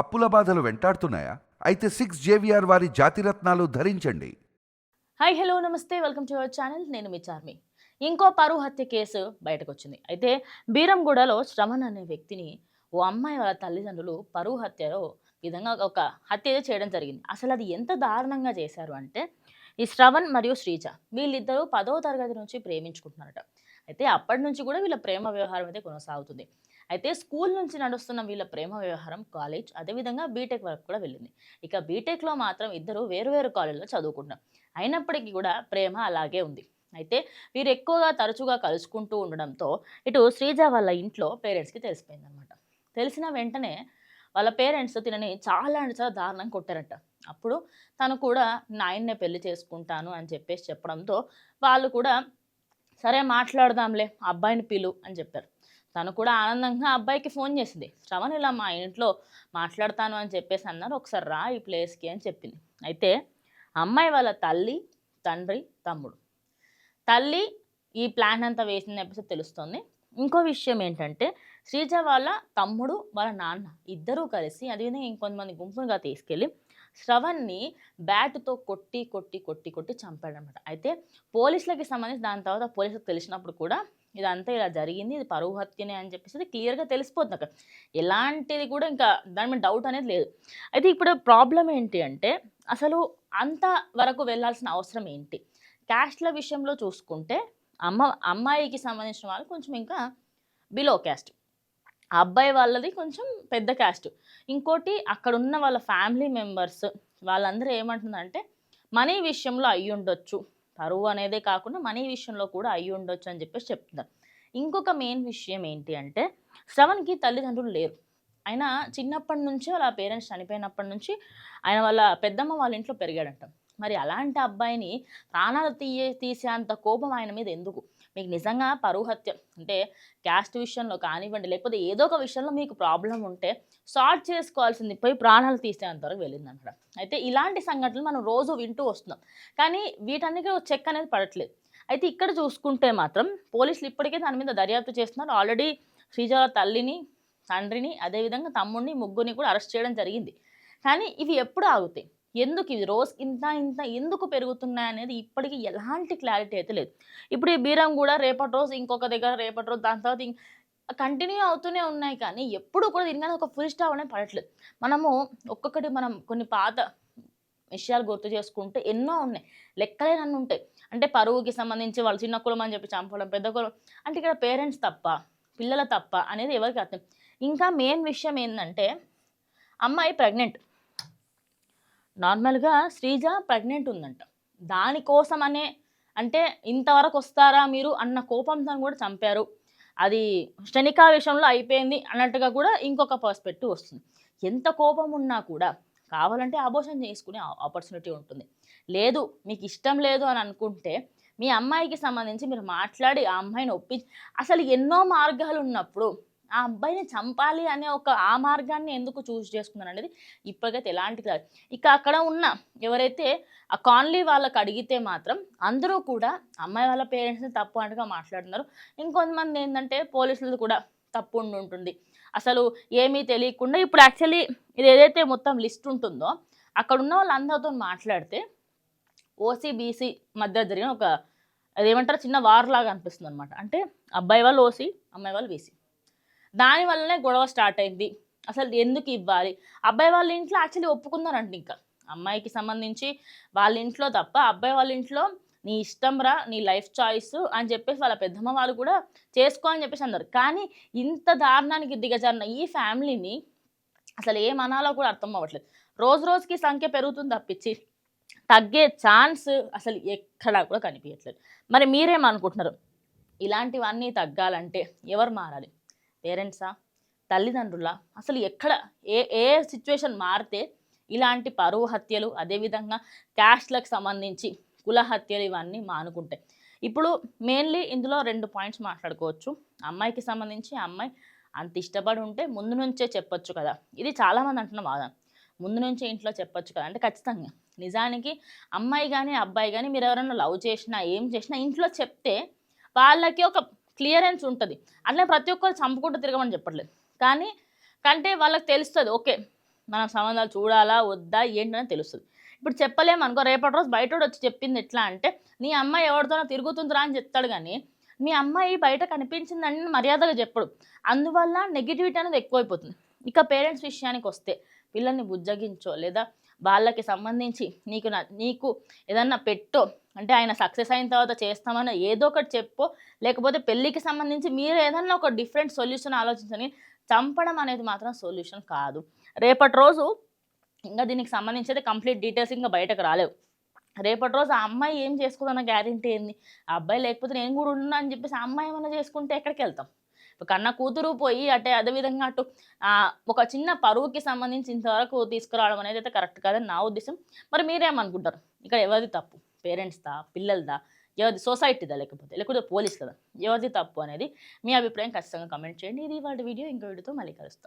అప్పుల బాధలు వెంటాడుతున్నాయా? అయితే సిక్స్ జేవిఆర్ వారి జాతిరత్నాలు ధరించండి. హాయ్ హలో నమస్తే. వెల్కమ్ టు అవర్ ఛానల్ నేను మీ చార్మి. ఇంకో పరువు హత్య కేసు బయటకు వచ్చింది అయితే బీరంగూడలో శ్రమణ్ అనే వ్యక్తిని ఓ అమ్మాయి వాళ్ళ తల్లిదండ్రులు పరువు హత్యలో విధంగా ఒక హత్య చేయడం జరిగింది. అసలు అది ఎంత దారుణంగా చేశారు అంటే ఈ శ్రవణ్ మరియు శ్రీజ వీళ్ళిద్దరూ పదో తరగతి నుంచి ప్రేమించుకుంటున్నారట. అయితే అప్పటి నుంచి కూడా వీళ్ళ ప్రేమ వ్యవహారం అయితే కొనసాగుతుంది. అయితే స్కూల్ నుంచి నడుస్తున్న వీళ్ళ ప్రేమ వ్యవహారం కాలేజ్ అదేవిధంగా బీటెక్ వరకు కూడా వెళ్ళింది. ఇక బీటెక్లో మాత్రం ఇద్దరు వేరు వేరు కాలేజీలో చదువుకుంటున్నారు. అయినప్పటికీ కూడా ప్రేమ అలాగే ఉంది. అయితే వీరు ఎక్కువగా తరచుగా కలుసుకుంటూ ఉండడంతో ఇటు శ్రీజ వాళ్ళ ఇంట్లో పేరెంట్స్కి తెలిసిపోయింది అనమాట తెలిసిన వెంటనే వాళ్ళ పేరెంట్స్ తినని చాలా అంటే చాలా దారుణంగా కొట్టారట. అప్పుడు తను కూడా నాయన్నే పెళ్ళి చేసుకుంటాను అని చెప్పేసి చెప్పడంతో వాళ్ళు కూడా సరే మాట్లాడదాంలే అబ్బాయిని పిలు అని చెప్పారు. తను కూడా ఆనందంగా ఆ అబ్బాయికి ఫోన్ చేసింది. శ్రవణ్ ఇలా మా ఇంట్లో మాట్లాడతాను అని చెప్పేసి అన్నారు. ఒకసారి రా ఈ ప్లేస్కి అని చెప్పింది. అయితే అమ్మాయి వాళ్ళ తల్లి తండ్రి తమ్ముడు. తల్లి ఈ ప్లాన్ అంతా వేసిన ఎపిసోడ్ తెలుస్తుంది. ఇంకో విషయం ఏంటంటే శ్రీజ వాళ్ళ తమ్ముడు వాళ్ళ నాన్న ఇద్దరూ కలిసి అదేవిధంగా ఇంకొంతమంది గుంపులుగా తీసుకెళ్ళి శ్రవణ్ని బ్యాట్తో కొట్టి కొట్టి కొట్టి కొట్టి చంపాడనమాట. అయితే పోలీసులకి సంబంధించి దాని తర్వాత పోలీసులకు తెలిసినప్పుడు కూడా ఇదంతా ఇలా జరిగింది ఇది పరువు హత్యనే అని చెప్పేసి అది క్లియర్గా తెలిసిపోతుంది అక్కడ. ఎలాంటిది కూడా ఇంకా దాని మీద డౌట్ అనేది లేదు. అయితే ఇప్పుడు ప్రాబ్లం ఏంటి అంటే అసలు అంత వరకు వెళ్ళాల్సిన అవసరం ఏంటి? క్యాస్ట్ల విషయంలో చూసుకుంటే అమ్మ అమ్మాయికి సంబంధించిన వాళ్ళు కొంచెం ఇంకా బిలో క్యాస్ట్ అబ్బాయి వాళ్ళది కొంచెం పెద్ద క్యాస్ట్ ఇంకోటి అక్కడ ఉన్న వాళ్ళ ఫ్యామిలీ మెంబర్స్ వాళ్ళందరూ ఏమంటుందంటే మనీ విషయంలో అయ్యి ఉండొచ్చు పరువు అనేదే కాకుండా మనీ విషయంలో కూడా అయ్యి ఉండొచ్చు అని చెప్పేసి చెప్తున్నారు. ఇంకొక మెయిన్ విషయం ఏంటి అంటే శ్రవణ్కి తల్లిదండ్రులు లేరు. ఆయన చిన్నప్పటి నుంచి వాళ్ళ పేరెంట్స్ చనిపోయినప్పటి నుంచి ఆయన వాళ్ళ పెద్దమ్మ వాళ్ళ ఇంట్లో పెరిగాడంట. మరి అలాంటి అబ్బాయిని ప్రాణాలు తీయే తీసేంత కోపం ఆయన మీద ఎందుకు? మీకు నిజంగా పరువు హత్య అంటే క్యాస్ట్ విషయంలో కానివ్వండి లేకపోతే ఏదో ఒక విషయంలో మీకు ప్రాబ్లం ఉంటే సార్ట్ చేసుకోవాల్సింది పోయి ప్రాణాలు తీసేంత వరకు వెళ్ళింది అనమాట. అయితే ఇలాంటి సంఘటనలు మనం రోజు వింటూ వస్తున్నాం. కానీ వీటన్నిటికీ చెక్ అనేది పడట్లేదు. అయితే ఇక్కడ చూసుకుంటే మాత్రం పోలీసులు ఇప్పటికే దాని మీద దర్యాప్తు చేస్తున్నారు. ఆల్రెడీ శ్రీజాల తల్లిని తండ్రిని అదేవిధంగా తమ్ముడిని ముగ్గురిని కూడా అరెస్ట్ చేయడం జరిగింది. కానీ ఇవి ఎప్పుడు ఆగుతాయి? ఎందుకు ఇది రోజు ఇంత ఇంత ఎందుకు పెరుగుతున్నాయి అనేది ఇప్పటికీ ఎలాంటి క్లారిటీ అయితే లేదు. ఇప్పుడు ఈ బీరం కూడా రేపటి రోజు ఇంకొక దగ్గర రేపటి రోజు దాని తర్వాత కంటిన్యూ అవుతూనే ఉన్నాయి కానీ ఎప్పుడు కూడా దీనికన్నా ఒక ఫుల్ స్టాప్ అనేది పడట్లేదు. మనము ఒక్కొక్కటి మనం కొన్ని పాత విషయాలు గుర్తు చేసుకుంటే ఎన్నో ఉన్నాయి. లెక్కలేనన్ను ఉంటాయి. అంటే పరువుకి సంబంధించి వాళ్ళు చిన్న కులం అని చెప్పి చంపడం పెద్ద కులం అంటే ఇక్కడ పేరెంట్స్ తప్ప పిల్లల తప్ప అనేది ఎవరికి అర్థం. ఇంకా మెయిన్ విషయం ఏంటంటే అమ్మాయి ప్రెగ్నెంట్. నార్మల్గా శ్రీజ ప్రెగ్నెంట్ ఉందంట. దానికోసం అనే అంటే ఇంతవరకు వస్తారా మీరు అన్న కోపంతో కూడా చంపారు. అది క్షణికా విషయంలో అయిపోయింది అన్నట్టుగా కూడా ఇంకొక పర్స్పెక్టివ్ వస్తుంది. ఎంత కోపం ఉన్నా కూడా కావాలంటే అబోషన్ చేసుకునే ఆపర్చునిటీ ఉంటుంది. లేదు మీకు ఇష్టం లేదు అని అనుకుంటే మీ అమ్మాయికి సంబంధించి మీరు మాట్లాడి ఆ అమ్మాయిని ఒప్పించి అసలు ఎన్నో మార్గాలు ఉన్నప్పుడు ఆ అబ్బాయిని చంపాలి అనే ఒక ఆ మార్గాన్ని ఎందుకు చూస్ చేసుకున్నాను అనేది ఇప్పటికైతే ఎలాంటిది కాదు. ఇక అక్కడ ఉన్న ఎవరైతే ఆ కాన్లీ వాళ్ళకి అడిగితే మాత్రం అందరూ కూడా అమ్మాయి వాళ్ళ పేరెంట్స్ని తప్పు అంటగా మాట్లాడుతున్నారు. ఇంకొంతమంది ఏంటంటే పోలీసులు కూడా తప్పు ఉండి ఉంటుంది. అసలు ఏమీ తెలియకుండా ఇప్పుడు యాక్చువల్లీ ఇది ఏదైతే మొత్తం లిస్ట్ ఉంటుందో అక్కడ ఉన్న వాళ్ళందరితో మాట్లాడితే ఓసీ బీసీ మధ్య జరిగిన ఒక అదేమంటారు? చిన్న వార్ లాగా అనిపిస్తుంది అనమాట అంటే అబ్బాయి వాళ్ళు ఓసీ అమ్మాయి వాళ్ళు బీసీ దాని వల్లనే గొడవ స్టార్ట్ అయింది. అసలు ఎందుకు ఇవ్వాలి? అబ్బాయి వాళ్ళ ఇంట్లో యాక్చువల్లీ ఒప్పుకున్నారంట ఇంకా. అమ్మాయికి సంబంధించి వాళ్ళ ఇంట్లో తప్ప అబ్బాయి వాళ్ళ ఇంట్లో నీ ఇష్టం రా నీ లైఫ్ చాయిస్ అని చెప్పేసి వాళ్ళ పెద్దమ్మ వాళ్ళు కూడా చేసుకో అని చెప్పేసి అన్నారు. కానీ ఇంత దారుణానికి దిగజారిన ఈ ఫ్యామిలీని అసలు ఏమనాలో కూడా అర్థం అవ్వట్లేదు. రోజు రోజుకి సంఖ్య పెరుగుతుంది తప్పించి తగ్గే ఛాన్స్ అసలు ఎక్కడా కూడా కనిపించట్లేదు. మరి మీరేమనుకుంటున్నారు ఇలాంటివన్నీ తగ్గాలంటే ఎవరు మారాలి? పేరెంట్సా? తల్లిదండ్రుల? అసలు ఎక్కడ? ఏ ఏ సిచ్యువేషన్ మారితే ఇలాంటి పరువు హత్యలు అదేవిధంగా క్యాస్ట్లకు సంబంధించి కుల హత్యలు ఇవన్నీ మానుకుంటాయి. ఇప్పుడు మెయిన్లీ ఇందులో రెండు పాయింట్స్ మాట్లాడుకోవచ్చు. అమ్మాయికి సంబంధించి అమ్మాయి అంత ఇష్టపడి ఉంటే ముందు నుంచే చెప్పొచ్చు కదా. ఇది చాలామంది అంటున్న వాదన ముందు నుంచే ఇంట్లో చెప్పొచ్చు కదా. అంటే ఖచ్చితంగా. నిజానికి అమ్మాయి కానీ అబ్బాయి కానీ మీరు ఎవరైనా లవ్ చేసినా ఏం చేసినా ఇంట్లో చెప్తే వాళ్ళకి ఒక క్లియరెన్స్ ఉంటుంది. అట్లనే ప్రతి ఒక్కరు చంపుకుంటూ తిరగమని చెప్పట్లేదు. కానీ కంటే వాళ్ళకి తెలుస్తుంది ఓకే మనం సంబంధాలు చూడాలా వద్దా ఏంటని తెలుస్తుంది. ఇప్పుడు చెప్పలేము అనుకో రేపటి రోజు బయట వచ్చి చెప్పింది ఎట్లా అంటే నీ అమ్మాయి ఎవరితోనో తిరుగుతుందిరా అని చెప్తాడు కానీ మీ అమ్మాయి బయట కనిపించిందని మర్యాదగా చెప్పడు. అందువల్ల నెగిటివిటీ అనేది ఎక్కువైపోతుంది. ఇక పేరెంట్స్ విషయానికి వస్తే పిల్లల్ని బుజ్జగించో లేదా వాళ్ళకి సంబంధించి నీకు నా- నీకు ఏదన్నా పెట్టో. అంటే ఆయన సక్సెస్ అయిన తర్వాత చేస్తామని ఏదో ఒకటి చెప్పో. లేకపోతే పెళ్ళికి సంబంధించి మీరు ఏదన్నా ఒక డిఫరెంట్ సొల్యూషన్ ఆలోచించని చంపడం అనేది మాత్రం సొల్యూషన్ కాదు. రేపటి రోజు ఇంకా దీనికి సంబంధించి అయితే కంప్లీట్ డీటెయిల్స్ ఇంకా బయటకు రాలేవు. రేపటి రోజు ఆ అమ్మాయి ఏం చేసుకుందన్న గ్యారెంటీ ఏంది? ఆ అబ్బాయి లేకపోతే నేను కూడా ఉన్నా అని చెప్పేసి ఆ అమ్మాయి ఏమైనా చేసుకుంటే ఎక్కడికి వెళ్తాం? కన్న కూతురు పోయి అంటే అదేవిధంగా అటు ఒక చిన్న పరువుకి సంబంధించి ఇంతవరకు తీసుకురావడం అనేది అయితే కరెక్ట్ కాదని నా ఉద్దేశం. మరి మీరేమనుకుంటారు? ఇక్కడ ఎవరిది తప్పు? పేరెంట్స్దా? పిల్లలదా? ఎవరిది సొసైటీదా లేకపోతే? లేకపోతే పోలీస్ కదా ఎవరిది తప్పు అనేది మీ అభిప్రాయం ఖచ్చితంగా కమెంట్ చేయండి. ఇది వాళ్ళ వీడియో. ఇంకో వీడియోతో మళ్ళీ కలుస్తాం.